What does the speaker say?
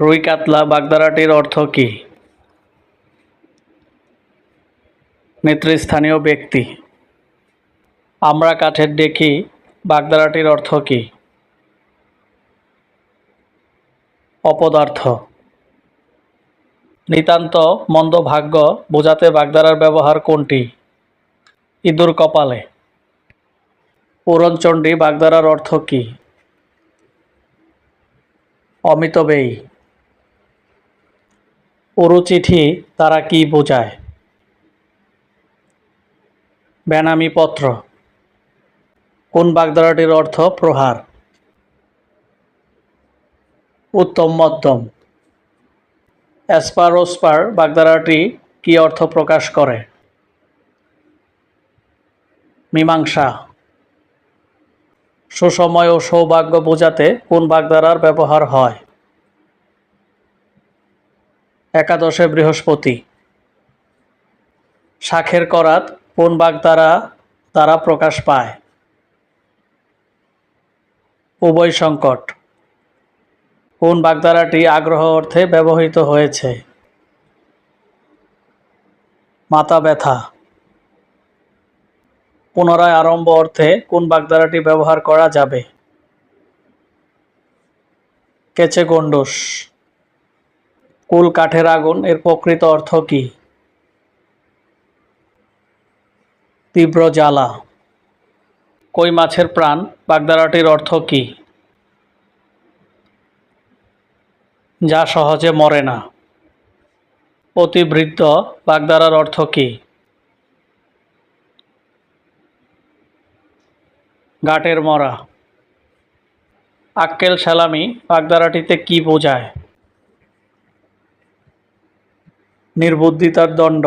রুই কাতলা বাগদারাটির অর্থ কী? নেতৃস্থানীয় ব্যক্তি। আমরা কাঠের ডেকি বাগদারাটির অর্থ কী? অপদার্থ। নিতান্ত মন্দ ভাগ্য বোঝাতে বাগদারার ব্যবহার কোনটি? ইঁদুর কপালে। পূরণচণ্ডী বাগদারার অর্থ কী? অমিতব্যয়ী উরুচিঠি তারা কি বোঝায়? বেনামি পত্র। কোন বাগধারাটির অর্থ প্রহার? উত্তম মধ্যম। অ্যাসপারোস্পার বাগধারাটি কি অর্থ প্রকাশ করে? মীমাংসা। সুসময় ও সৌভাগ্য বোঝাতে কোন বাগধারার ব্যবহার হয়? একাদশে বৃহস্পতি। শাখের করাত কোন বাগধারা দ্বারা প্রকাশ পায়? উভয় সংকট। কোন বাগধারাটি আগ্রহ অর্থে ব্যবহৃত হয়েছে? মাথা ব্যথা। পুনরায় আরম্ভ অর্থে কোন বাগধারাটি ব্যবহার করা যাবে? কেচে গন্ডুস কুল কাঠের আগুন, এর প্রকৃত অর্থ কী? তীব্র জ্বালা। কই মাছের প্রাণ, বাগদারাটির অর্থ কী? যা সহজে মরে না। অতিবৃদ্ধ বাগদারার অর্থ কী? গাটের মরা। আক্কেল সালামি, বাগদারাটিতে কি বোঝায়? নির্বুদ্ধিতার দণ্ড।